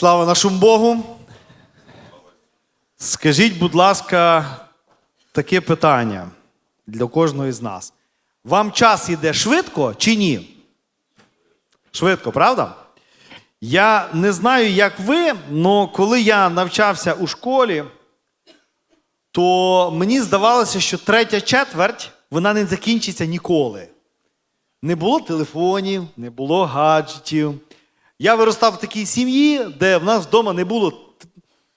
Слава нашому Богу. Скажіть, будь ласка, таке питання для кожного із нас. Вам час йде швидко чи ні? Швидко, правда? Я не знаю, як ви, але коли я навчався у школі, то мені здавалося, що третя четверть вона не закінчиться ніколи. Не було телефонів, не було гаджетів. Я виростав в такій сім'ї, де в нас вдома не було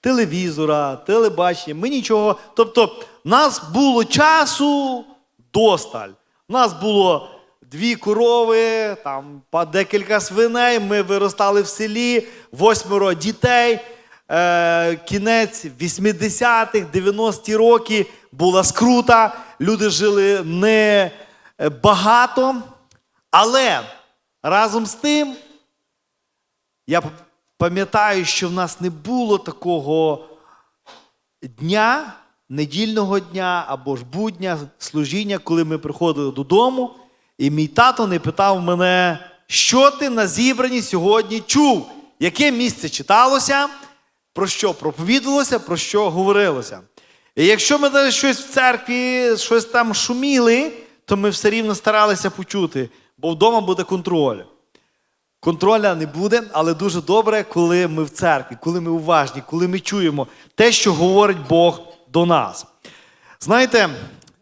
телевізора, телебачення, ми нічого. Тобто, в нас було часу досталь. У нас було дві корови, там декілька свиней. Ми виростали в селі, восьмеро дітей. Е, кінець 80-х, 90-ті роки була скрута. Люди жили не е, багато, але разом з тим. Я пам'ятаю, що в нас не було такого дня, недільного дня або ж будня, служіння, коли ми приходили додому, і мій тато не питав мене, що ти на зібранні сьогодні чув, яке місце читалося, про що проповідувалося, про що говорилося. І якщо ми навіть щось в церкві, щось там шуміли, то ми все рівно старалися почути, бо вдома буде контроль. Контроля не буде, але дуже добре, коли ми в церкві, коли ми уважні, коли ми чуємо те, що говорить Бог до нас. Знаєте,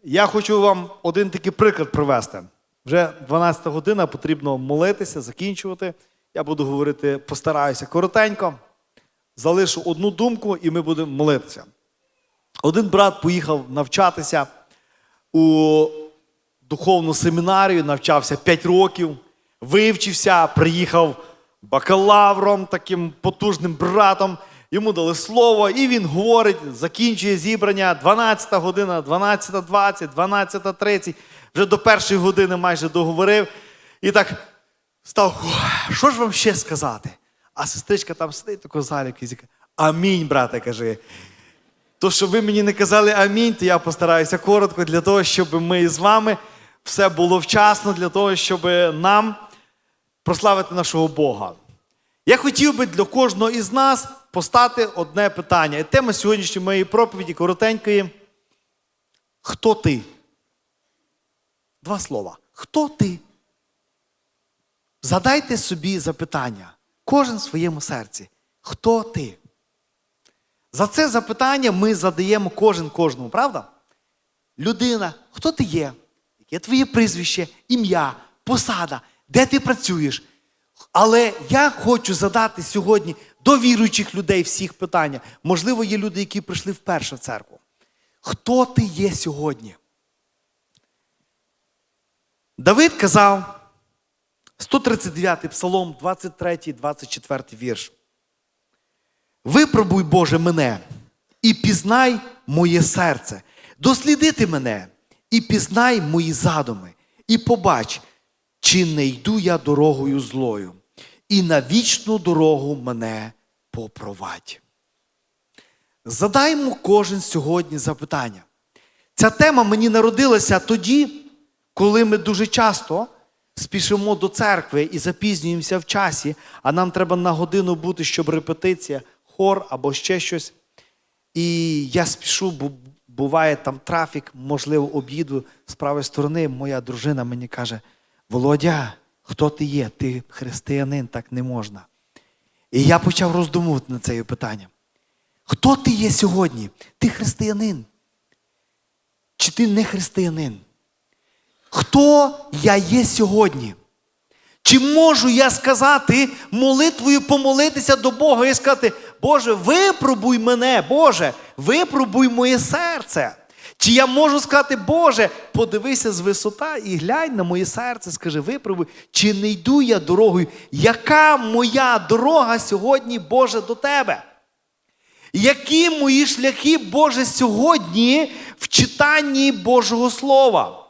я хочу вам один такий приклад привести. Вже 12 година, потрібно молитися, закінчувати. Я буду говорити, постараюся коротенько. Залишу одну думку, і ми будемо молитися. Один брат поїхав навчатися у духовну семінарію, навчався 5 років, вивчився, приїхав бакалавром, таким потужним братом. Йому дали слово, і він говорить, закінчує зібрання 12 година, 12.20, 12.30. Вже до першої години майже договорив. І так став, що ж вам ще сказати? А сестричка там сидить, тако в залі, якийсь, каже, амінь, брате, каже. То, що ви мені не казали амінь, то я постараюся коротко для того, щоб ми з вами все було вчасно, для того, щоб нам прославити нашого Бога. Я хотів би для кожного із нас постати одне питання. І тема сьогоднішньої моєї проповіді коротенької. Хто ти? Два слова. Хто ти? Задайте собі запитання, кожен в своєму серці. Хто ти? За це запитання ми задаємо кожен кожному, правда? Людина, хто ти є? Яке твоє прізвище, ім'я, посада, де ти працюєш? Але я хочу задати сьогодні до віруючих людей всіх питання. Можливо, є люди, які прийшли вперше в церкву. Хто ти є сьогодні? Давид казав, 139 псалом, 23, 24 вірш. Випробуй, Боже, мене і пізнай моє серце, дослідити мене і пізнай мої задуми, і побач, чи не йду я дорогою злою, і на вічну дорогу мене попровадь. Задаймо кожен сьогодні запитання. Ця тема мені народилася тоді, коли ми дуже часто спішимо до церкви і запізнюємося в часі, а нам треба на годину бути, щоб репетиція, хор або ще щось. І я спішу, бо буває там трафік, можливо, об'їду з правої сторони. Моя дружина мені каже: Володя, хто ти є? Ти християнин, так не можна. І я почав роздумувати над цим питанням. Хто ти є сьогодні? Ти християнин? Чи ти не християнин? Хто я є сьогодні? Чи можу я сказати молитвою помолитися до Бога і сказати, Боже, випробуй мене, Боже, випробуй моє серце. Чи я можу сказати, Боже, подивися з висота і глянь на моє серце, скажи, випробуй, чи не йду я дорогою? Яка моя дорога сьогодні, Боже, до Тебе? Які мої шляхи, Боже, сьогодні в читанні Божого Слова?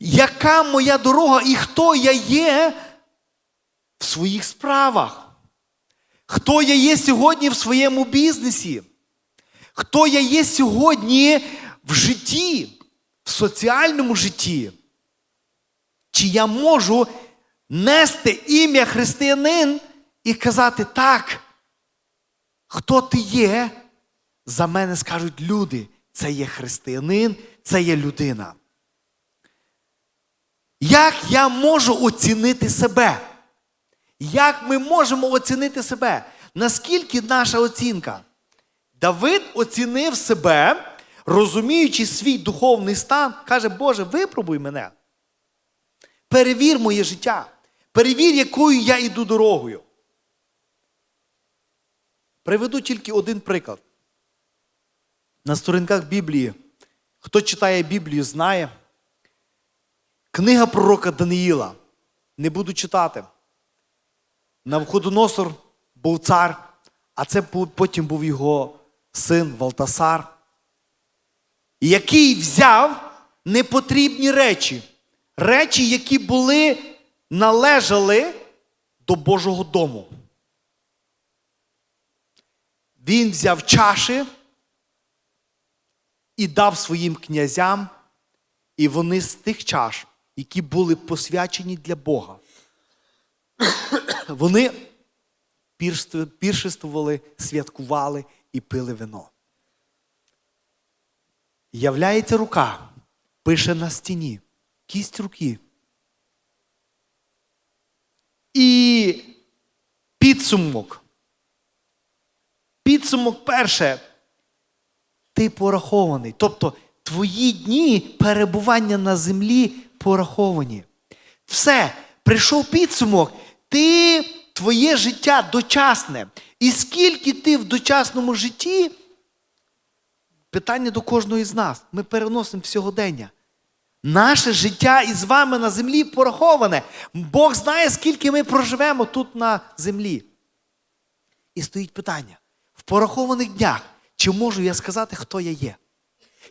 Яка моя дорога і хто я є в своїх справах? Хто я є сьогодні в своєму бізнесі? Хто я є сьогодні в житті, в соціальному житті? Чи я можу нести ім'я християнин і казати так, хто ти є, за мене скажуть люди. Це є християнин, це є людина. Як я можу оцінити себе? Як ми можемо оцінити себе? Наскільки наша оцінка? Давид оцінив себе, розуміючи свій духовний стан, каже, Боже, випробуй мене. Перевір моє життя. Перевір, якою я йду дорогою. Приведу тільки один приклад. На сторінках Біблії, хто читає Біблію, знає. Книга пророка Даниїла. Не буду читати. Навходоносор був цар, а це потім був його син Валтасар, який взяв непотрібні речі, речі, які були, належали до Божого дому. Він взяв чаші і дав своїм князям, і вони з тих чаш, які були посвячені для Бога, вони піршествували, святкували і пили вино. Являється рука, пише на стіні, кість руки. І підсумок. Підсумок перше. Ти порахований. Тобто твої дні перебування на землі пораховані. Все, прийшов підсумок, ти твоє життя дочасне. І скільки ти в дочасному житті, питання до кожного з нас. Ми переносимо в сьогодення. Наше життя із вами на землі пораховане. Бог знає, скільки ми проживемо тут на землі. І стоїть питання: в порахованих днях, чи можу я сказати, хто я є?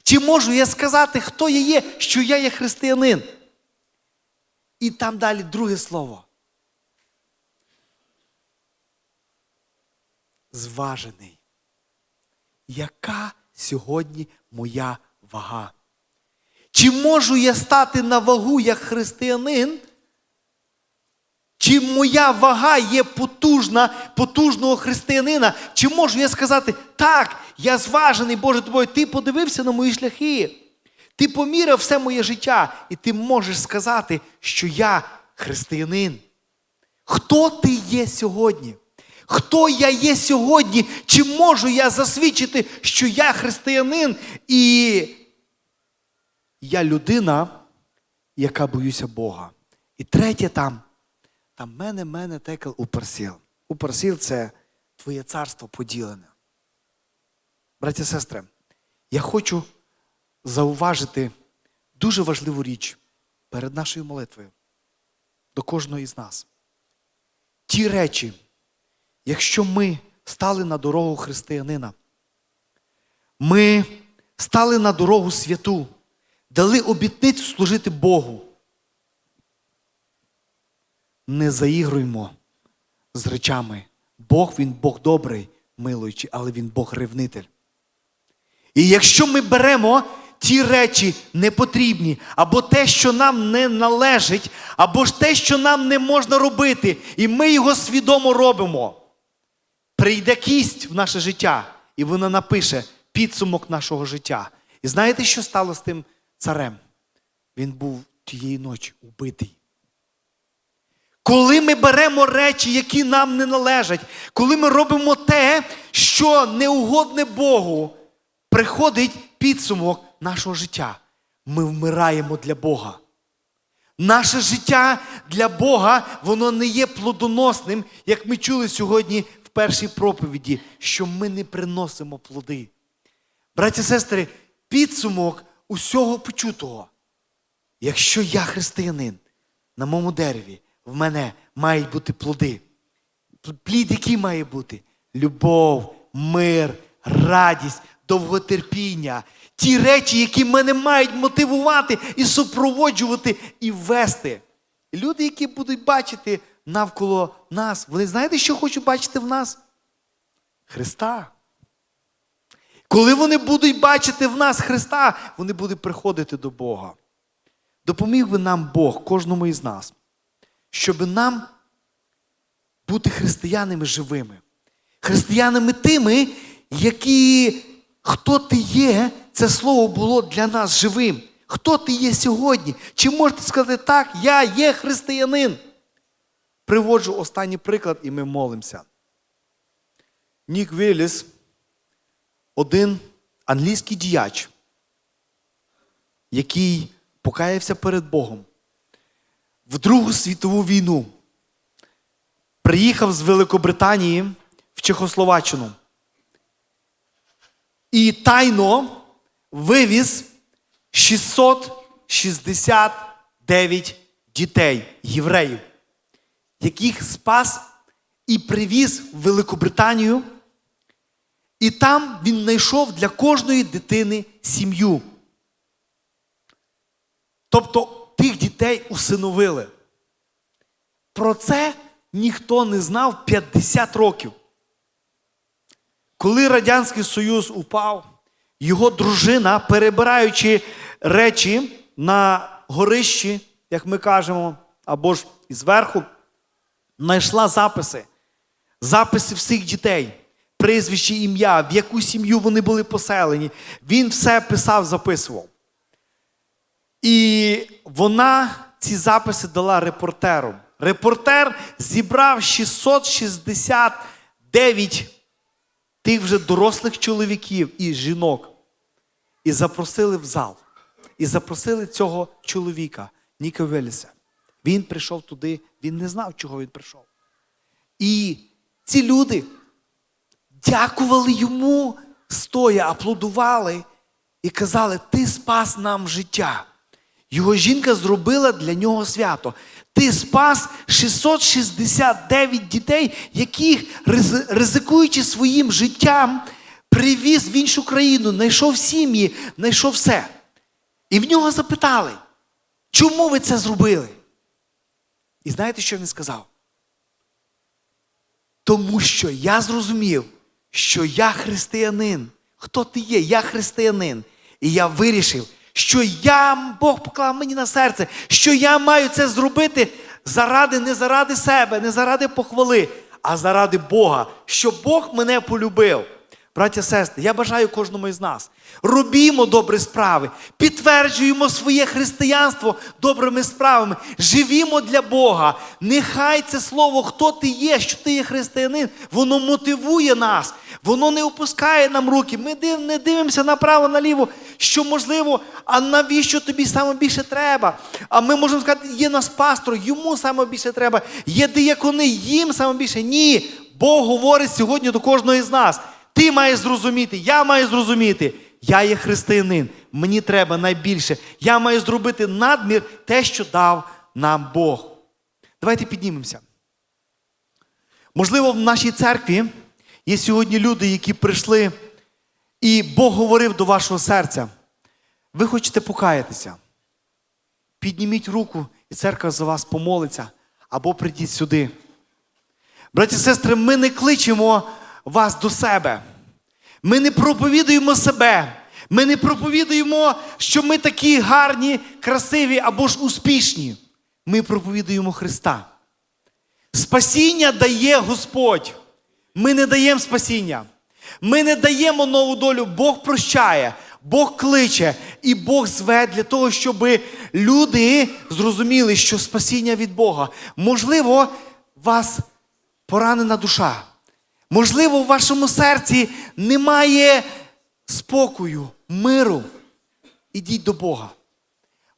Чи можу я сказати, хто я є, що я є християнин? І там далі друге слово. Зважений. Яка сьогодні моя вага? Чи можу я стати на вагу як християнин? Чи моя вага є потужна, потужного християнина? Чи можу я сказати, так, я зважений, Боже тобою, ти подивився на мої шляхи, ти поміряв все моє життя, і ти можеш сказати, що я християнин. Хто ти є сьогодні? Хто я є сьогодні? Чи можу я засвідчити, що я християнин і я людина, яка боюся Бога? І третє там. Там мене, мене текел уперсіл. Уперсіл це твоє царство поділене. Браті сестри, я хочу зауважити дуже важливу річ перед нашою молитвою до кожного із нас. Ті речі, якщо ми стали на дорогу християнина, ми стали на дорогу святу, дали обітницю служити Богу не заігруймо з речами. Бог він Бог добрий, милуючий, але він Бог ревнитель. І якщо ми беремо ті речі непотрібні, або те, що нам не належить, або ж те, що нам не можна робити, і ми його свідомо робимо, прийде кість в наше життя, і вона напише підсумок нашого життя. І знаєте, що стало з тим царем? Він був тієї ночі убитий. Коли ми беремо речі, які нам не належать, коли ми робимо те, що не угодне Богу, приходить підсумок нашого життя. Ми вмираємо для Бога. Наше життя для Бога, воно не є плодоносним, як ми чули сьогодні першій проповіді, що ми не приносимо плоди. Браті і сестри, підсумок усього почутого. Якщо я християнин на моєму дереві, в мене мають бути плоди. Плід, який має бути? Любов, мир, радість, довготерпіння. Ті речі, які мене мають мотивувати і супроводжувати, і вести. Люди, які будуть бачити навколо нас, вони знаєте, що хочуть бачити в нас? Христа. Коли вони будуть бачити в нас Христа, вони будуть приходити до Бога. Допоміг би нам Бог, кожному із нас, щоб нам бути християнами живими. християнами тими, які хто ти є, це слово було для нас живим. Хто ти є сьогодні? Чи можете сказати так, я є християнин? Приводжу останній приклад, і ми молимося. Нік Вілліс, один англійський діяч, який покаявся перед Богом в Другу світову війну, приїхав з Великобританії в Чехословаччину і тайно вивіз 669 дітей, євреїв, яких спас і привіз в Великобританію. І там він знайшов для кожної дитини сім'ю. Тобто тих дітей усиновили. Про це ніхто не знав 50 років. Коли Радянський Союз упав, його дружина, перебираючи речі на горищі, як ми кажемо, або ж зверху, знайшла записи. Записи всіх дітей, прізвище, ім'я, в яку сім'ю вони були поселені. Він все писав, записував. І вона ці записи дала репортеру. Репортер зібрав 669 тих вже дорослих чоловіків і жінок. І запросили в зал. І запросили цього чоловіка, Ніка Веліса. Він прийшов туди, він не знав, чого він прийшов. І ці люди дякували йому, стоя, аплодували і казали: Ти спас нам життя. Його жінка зробила для нього свято. Ти спас 669 дітей, яких, ризикуючи своїм життям, привіз в іншу країну, знайшов сім'ї, знайшов все. І в нього запитали, чому ви це зробили? І знаєте, що він сказав? Тому що я зрозумів, що я християнин. Хто ти є? Я християнин. І я вирішив, що я, Бог поклав мені на серце, що я маю це зробити заради, не заради себе, не заради похвали, а заради Бога, що Бог мене полюбив. Браття, сестри, я бажаю кожному із нас. Робімо добрі справи, підтверджуємо своє християнство добрими справами, живімо для Бога. Нехай це слово, хто ти є, що ти є християнин, воно мотивує нас, воно не опускає нам руки. Ми не дивимося направо, наліво, що можливо, а навіщо тобі саме більше треба? А ми можемо сказати, є нас пастор, йому саме більше треба, є диякони, їм саме більше. Ні. Бог говорить сьогодні до кожного із нас. Ти маєш зрозуміти, я маю зрозуміти. Я є християнин, мені треба найбільше. Я маю зробити надмір те, що дав нам Бог. Давайте піднімемося. Можливо, в нашій церкві є сьогодні люди, які прийшли, і Бог говорив до вашого серця. Ви хочете покаятися. Підніміть руку, і церква за вас помолиться, або прийдіть сюди. Браті і сестри, ми не кличемо вас до себе. Ми не проповідуємо себе. Ми не проповідуємо, що ми такі гарні, красиві або ж успішні. Ми проповідуємо Христа. Спасіння дає Господь. Ми не даємо спасіння. Ми не даємо нову долю. Бог прощає, Бог кличе і Бог зве для того, щоб люди зрозуміли, що спасіння від Бога. Можливо, вас поранена душа. Можливо, в вашому серці немає спокою, миру. Ідіть до Бога.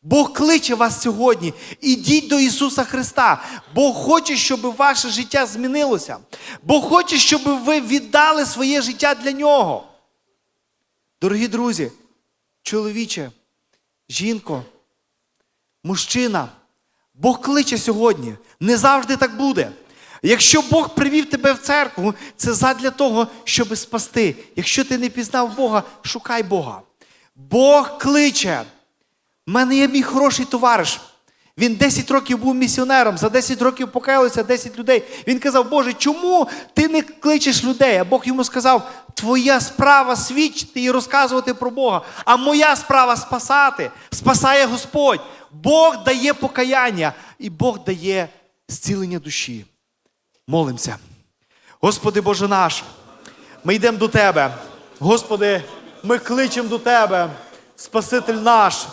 Бог кличе вас сьогодні. Ідіть до Ісуса Христа. Бог хоче, щоб ваше життя змінилося. Бог хоче, щоб ви віддали своє життя для Нього. Дорогі друзі, чоловіче, жінко, мужчина, Бог кличе сьогодні. Не завжди так буде. Якщо Бог привів тебе в церкву, це задля того, щоб спасти. Якщо ти не пізнав Бога, шукай Бога. Бог кличе. У мене є мій хороший товариш. Він 10 років був місіонером, за 10 років покаялося 10 людей. Він казав, Боже, чому ти не кличеш людей? А Бог йому сказав, твоя справа свідчити і розказувати про Бога, а моя справа спасати. Спасає Господь. Бог дає покаяння і Бог дає зцілення душі. Молимося. Господи Боже наш, ми йдемо до Тебе. Господи, ми кличемо до Тебе, Спаситель наш.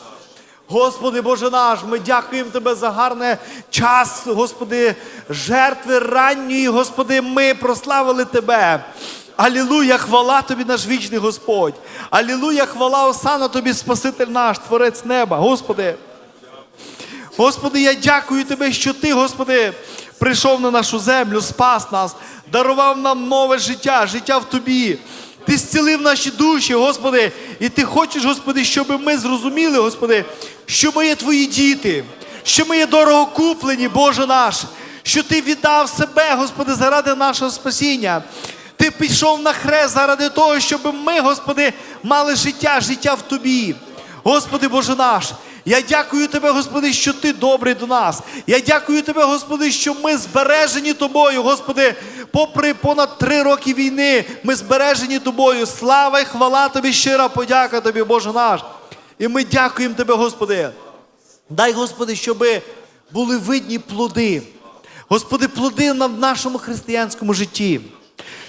Господи Боже наш, ми дякуємо Тебе за гарний час, Господи, жертви ранньої, Господи, ми прославили Тебе. Алілуя, хвала Тобі, наш вічний Господь. Алілуя, хвала Осана Тобі, Спаситель наш, Творець неба. Господи. Господи, я дякую Тебе, що Ти, Господи, прийшов на нашу землю, спас нас, дарував нам нове життя, життя в Тобі. Ти зцілив наші душі, Господи, і Ти хочеш, Господи, щоб ми зрозуміли, Господи, що ми є Твої діти, що ми є дорого куплені, Боже наш, що Ти віддав себе, Господи, заради нашого спасіння. Ти пішов на хрест заради того, щоб ми, Господи, мали життя, життя в Тобі. Господи Боже наш, я дякую Тебе, Господи, що Ти добрий до нас. Я дякую Тебе, Господи, що ми збережені Тобою, Господи, попри понад три роки війни, ми збережені Тобою. Слава і хвала Тобі, щира подяка Тобі, Боже наш. І ми дякуємо Тебе, Господи. Дай, Господи, щоб були видні плоди. Господи, плоди в нашому християнському житті.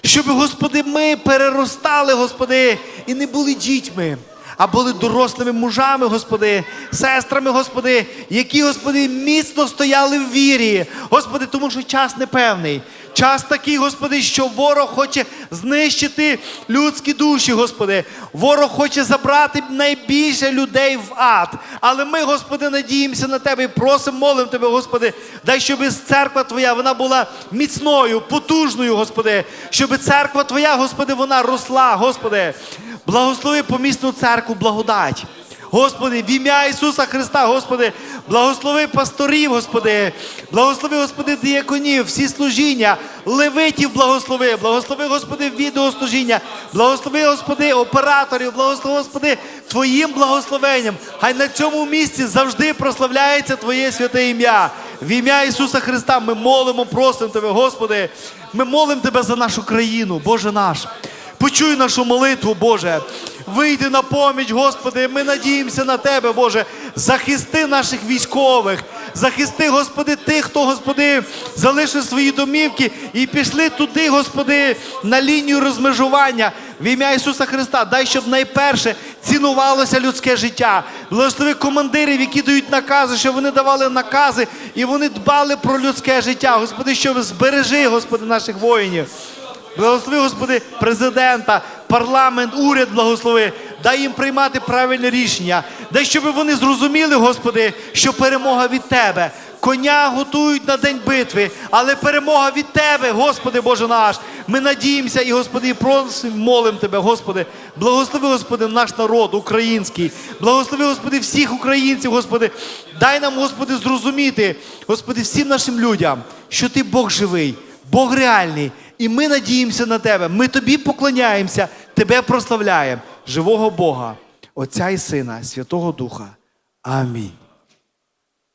Щоб, Господи, ми переростали, Господи, і не були дітьми, а були дорослими мужами, Господи, сестрами, Господи, які, Господи, міцно стояли в вірі. Господи, тому що час непевний. Час такий, Господи, що ворог хоче знищити людські душі, Господи. Ворог хоче забрати найбільше людей в ад. Але ми, Господи, надіємося на Тебе і просимо, молимо Тебе, Господи, дай, щоб церква Твоя вона була міцною, потужною, Господи, щоб церква Твоя, Господи, вона росла, Господи. Благослови помісну церкву, благодать. Господи, в ім'я Ісуса Христа, Господи, благослови пасторів, Господи, благослови, Господи, діяконів, всі служіння, левитів благослови, благослови, Господи, відеослужіння, благослови, Господи, операторів, благослови, Господи, Твоїм благословенням. Хай на цьому місці завжди прославляється Твоє святе ім'я. В ім'я Ісуса Христа ми молимо, просимо Тебе, Господи, ми молимо Тебе за нашу країну, Боже наш. Почуй нашу молитву, Боже. Вийди на поміч, Господи. Ми надіємося на Тебе, Боже. Захисти наших військових. Захисти, Господи, тих, хто, Господи, залишив свої домівки і пішли туди, Господи, на лінію розмежування. В ім'я Ісуса Христа, дай, щоб найперше цінувалося людське життя. Благослови командирів, які дають накази, щоб вони давали накази і вони дбали про людське життя. Господи, щоб збережи, Господи, наших воїнів. Благослови, Господи, президента, парламент, уряд благослови. Дай їм приймати правильне рішення. Дай, щоб вони зрозуміли, Господи, що перемога від Тебе. Коня готують на день битви, але перемога від Тебе, Господи Боже наш. Ми надіємося і, Господи, просимо, молимо Тебе, Господи. Благослови, Господи, наш народ український. Благослови, Господи, всіх українців, Господи. Дай нам, Господи, зрозуміти, Господи, всім нашим людям, що Ти Бог живий, Бог реальний. І ми надіємося на Тебе. Ми Тобі поклоняємося, Тебе прославляємо, живого Бога, Отця і Сина, Святого Духа. Амінь.